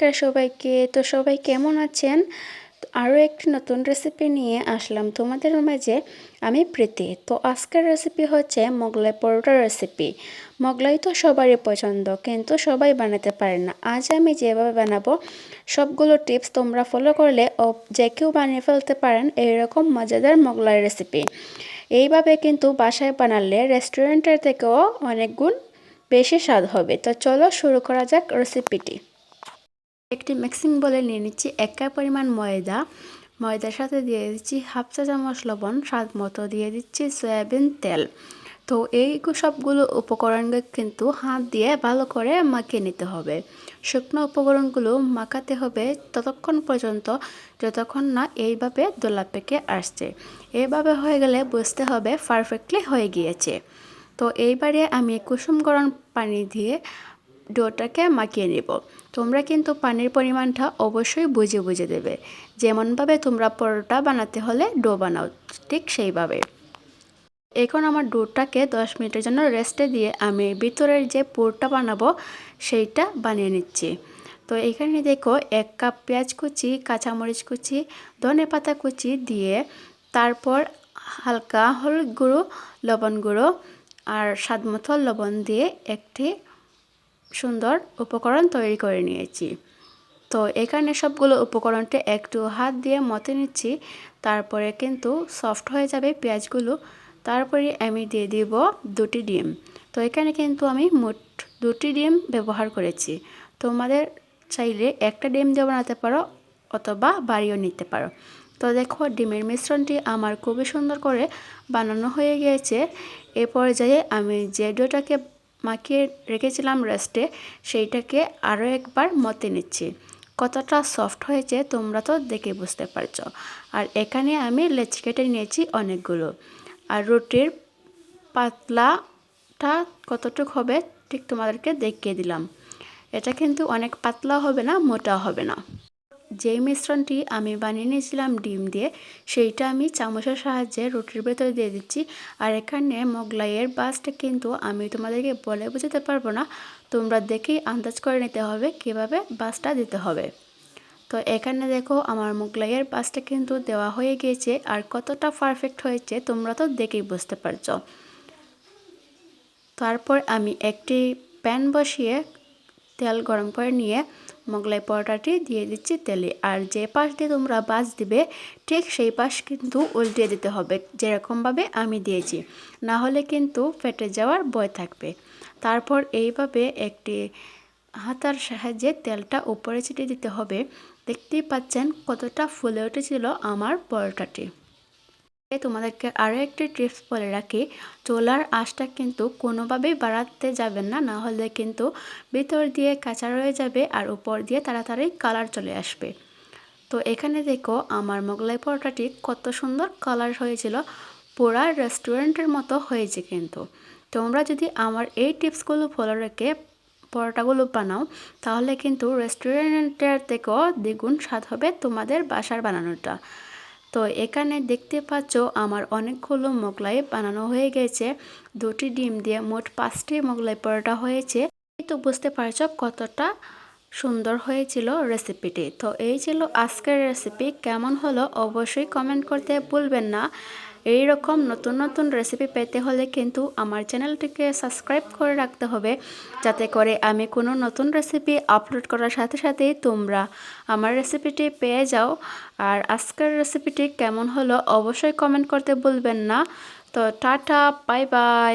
নমস্কার সবাইকে। তো সবাই কেমন আছেন? আরও একটি নতুন রেসিপি নিয়ে আসলাম তোমাদের মাঝে, আমি প্রীতি। তো আজকের রেসিপি হচ্ছে মোগলাই পরোটার রেসিপি মোগলাই তো সবারই পছন্দ, কিন্তু সবাই বানাতে পারে না। আজ আমি যেভাবে বানাবো, সবগুলো টিপস তোমরা ফলো করলে যে কেউ বানিয়ে ফেলতে পারেন এইরকম মজাদার মোগলাই রেসিপি এইভাবে কিন্তু বাসায় বানালে রেস্টুরেন্টের থেকেও অনেক গুণ বেশি স্বাদ হবে। তো চলো শুরু করা যাক রেসিপিটি একটি মিক্সিং বলে নিয়ে নিচ্ছি এক কাপ পরিমাণ ময়দা। ময়দার সাথে দিয়ে দিচ্ছি হাফ চা চামচ লবণ, স্বাদ মতো দিয়ে দিচ্ছি সয়াবিন তেল। তো এই সবগুলো উপকরণকে কিন্তু হাত দিয়ে ভালো করে মাখিয়ে নিতে হবে। শুকনো উপকরণগুলো মাখাতে হবে ততক্ষণ পর্যন্ত, যতক্ষণ না এইভাবে দোলা পেকে আসছে। এইভাবে হয়ে গেলে বুঝতে হবে পারফেক্টলি হয়ে গিয়েছে। তো এইবারে আমি কুসুম গরম পানি দিয়ে ডোটাকে মাখিয়ে নেব। তোমরা কিন্তু পানির পরিমাণটা অবশ্যই বুঝে বুঝে দেবে। যেমনভাবে তোমরা পরোটা বানাতে হলে ডো বানাও, ঠিক সেইভাবে। এখন আমার ডোটাকে দশ মিনিটের জন্য রেস্টে দিয়ে আমি ভিতরের যে পুরটা বানাবো, সেইটা বানিয়ে নিচ্ছি। তো এখানে দেখো এক কাপ পেঁয়াজ কুচি, কাঁচামরিচ কুচি, ধনে পাতা কুচি দিয়ে তারপর হালকা হলুদ গুঁড়ো, লবণ গুঁড়ো আর স্বাদমতো লবণ দিয়ে একটি সুন্দর উপকরণ তৈরি করে নিয়েছি। তো এখানে সবগুলো উপকরণটা একটু হাত দিয়ে মতে নিচ্ছি, তারপরে কিন্তু সফট হয়ে যাবে পেঁয়াজগুলো। তারপরে আমি দিয়ে দিব দুটি ডিম। তো এখানে কিন্তু আমি মোট দুটি ডিম ব্যবহার করেছি। তোমাদের চাইলে একটা ডিম দিয়ে বানাতে পারো অথবা বাড়িও নিতে পারো। তো দেখো, ডিমের মিশ্রণটি আমার খুবই সুন্দর করে বানানো হয়ে গিয়েছে। এ পর্যায়ে আমি যে ডোটাকে মাখিয়ে রেখেছিলাম রেস্টে সেইটাকে আরও একবার মতে নিচ্ছি। কতটা সফট হয়েছে তোমরা তো দেখে বুঝতে পারছ। আর এখানে আমি লেচ কেটে নিয়েছি অনেকগুলো। আর রুটির পাতলাটা কতটুক হবে ঠিক তোমাদেরকে দেখিয়ে দিলাম। এটা কিন্তু অনেক পাতলা হবে না মোটা হবে না। যেই মিশ্রণটি আমি বানিয়ে নিয়েছিলাম ডিম দিয়ে, সেইটা আমি চামচের সাহায্যে রুটির ভেতরে দিয়ে দিচ্ছি। আর এখানে মোগলাইয়ের বাসটা কিন্তু আমি তোমাদেরকে বলে বোঝাতে পারব না। তোমরা দেখেই আন্দাজ করে নিতে হবে কীভাবে বাসটা দিতে হবে। তো এখানে দেখো আমার মোগলাইয়ের বাসটা কিন্তু দেওয়া হয়ে গিয়েছে আর কতটা পারফেক্ট হয়েছে তোমরা তো দেখেই বুঝতে পারছ। তারপর আমি একটি প্যান বসিয়ে তেল গরম করে নিয়ে মোগলাই পরোটাটি দিয়ে দিচ্ছি তেলে। আর যে পাশ দিয়ে তোমরা বাস দিবে, ঠিক সেই পাশ কিন্তু উল্টে দিতে হবে, যেরকমভাবে আমি দিয়েছি। না হলে কিন্তু ফেটে যাওয়ার ভয় থাকবে। তারপর এইভাবে একটি হাতার সাহায্যে তেলটা উপরে ছিটিয়ে দিতে হবে। দেখতেই পাচ্ছেন কতটা ফুলে উঠেছিল আমার পরোটাটি। তোমাদেরকে আরও একটি টিপস বলে রাখি। চোলার আঁশটা কিন্তু কোনোভাবেই বাড়াতে যাবেন না না হলে কিন্তু ভিতর দিয়ে কাঁচা রয়ে যাবে আর উপর দিয়ে তাড়াতাড়ি কালার চলে আসবে। তো এখানে দেখো আমার মোগলাই পরোটাটি কত সুন্দর কালার হয়েছিল, পুরা রেস্টুরেন্টের মতো হয়েছে কিন্তু। তোমরা যদি আমার এই টিপসগুলো ফলো রেখে পরোটাগুলো বানাও, তাহলে কিন্তু রেস্টুরেন্টের থেকেও দ্বিগুণ স্বাদ হবে তোমাদের বাসার বানানোটা। তো এখানে দেখতে পাচ্ছ আমার অনেকগুলো মোগলাই বানানো হয়ে গেছে। দুটি ডিম দিয়ে মোট পাঁচটি মোগলাই পরোটা হয়েছে। তো বুঝতে পারছ কতটা সুন্দর হয়েছিল রেসিপিটি। তো এই ছিল আজকের রেসিপি। কেমন হলো অবশ্যই কমেন্ট করতে ভুলবেন না। এই রকম নতুন নতুন রেসিপি পেতে হলে কিন্তু আমার চ্যানেলটিকে সাবস্ক্রাইব করে রাখতে হবে, যাতে করে আমি কোনো নতুন রেসিপি আপলোড করার সাথে সাথেই তোমরা আমার রেসিপিটি পেয়ে যাও। আর আজকের রেসিপিটি কেমন হলো অবশ্যই কমেন্ট করতে বলবেন না। তো টাটা বাই বাই